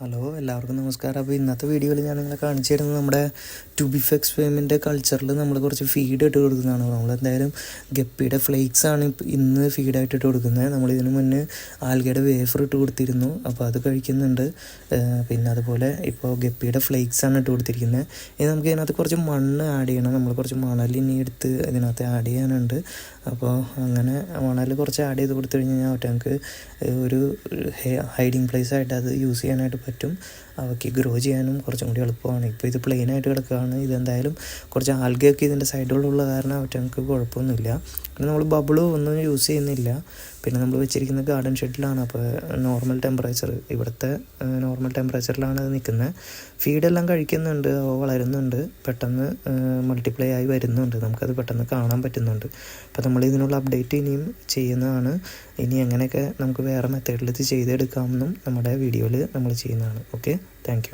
Hello എല്ലാവർക്കും നമസ്കാരം. അപ്പോൾ ഇന്നത്തെ വീഡിയോയിൽ ഞാൻ നിങ്ങളെ കാണിച്ചു തരുന്നത് നമ്മുടെ ടുബിഫെക്സ് ഫേമിന്റെ കൾച്ചറിൽ നമ്മൾ കുറച്ച് ഫീഡ് ഇട്ട് കൊടുക്കുന്നതാണ്. നമ്മൾ എന്തായാലും ഗപ്പിയുടെ ഫ്ലേക്സ് ആണ് ഇന്ന് ഫീഡായിട്ട് ഇട്ട് കൊടുക്കുന്നത്. നമ്മൾ ഇതിനു മുന്നേ ആൽഗയുടെ വേഫർ ഇട്ട് കൊടുത്തിരുന്നു. അപ്പോൾ അത് കഴിക്കുന്നുണ്ട്. പിന്നെ അതുപോലെ ഇപ്പോൾ ഗപ്പിയുടെ ഫ്ലേക്സ് ആണ് ഇട്ട് കൊടുത്തിരിക്കുന്നത് ഇനി നമുക്ക് ഇതിനകത്ത് കുറച്ച് മണ്ണ് ആഡ് ചെയ്യണം. നമ്മൾ കുറച്ച് മണൽ ഇനി എടുത്ത് ഇതിനകത്ത് ആഡ് ചെയ്യാനുണ്ട്. അപ്പോൾ അങ്ങനെ മണൽ കുറച്ച് ആഡ് ചെയ്ത് കൊടുത്തു കഴിഞ്ഞ് കഴിഞ്ഞാൽ നമുക്ക് ഒരു ഹൈഡിങ് പ്ലേസ് ആയിട്ട് അത് യൂസ് ചെയ്യാനായിട്ട് പറ്റും. അവയ്ക്ക് ഗ്രോ ചെയ്യാനും കുറച്ചും കൂടി എളുപ്പമാണ്. ഇപ്പോൾ ഇത് പ്ലെയിൻ ആയിട്ട് കിടക്കുകയാണ് ഇതെന്തായാലും കുറച്ച് ആൽഗയൊക്കെ ഇതിന്റെ സൈഡുകളുള്ള കാരണം അവറ്റങ്ങൾക്ക് കുഴപ്പമൊന്നുമില്ല. പിന്നെ നമ്മൾ ബബിളോ ഒന്നും യൂസ് ചെയ്യുന്നില്ല. പിന്നെ നമ്മൾ വെച്ചിരിക്കുന്ന ഗാർഡൻ ഷെഡിലാണ്. അപ്പോൾ നോർമൽ ടെമ്പറേച്ചർ ഇവിടുത്തെ നോർമൽ ടെമ്പറേച്ചറിലാണ് അത് നിൽക്കുന്നത്. ഫീഡെല്ലാം കഴിക്കുന്നുണ്ട് അവ വളരുന്നുണ്ട്. പെട്ടെന്ന് മൾട്ടിപ്ലൈ ആയി വരുന്നുണ്ട്. നമുക്കത് പെട്ടെന്ന് കാണാൻ പറ്റുന്നുണ്ട്. അപ്പോൾ നമ്മൾ ഇതിനുള്ള അപ്ഡേറ്റ് ഇനിയും ചെയ്യുന്നതാണ്. ഇനി എങ്ങനെയൊക്കെ നമുക്ക് വേറെ മെത്തേഡിൽ ഇത് ചെയ്തെടുക്കാമെന്നും നമ്മുടെ വീഡിയോയിൽ നമ്മൾ ചെയ്യുന്നതാണ്. Okay thank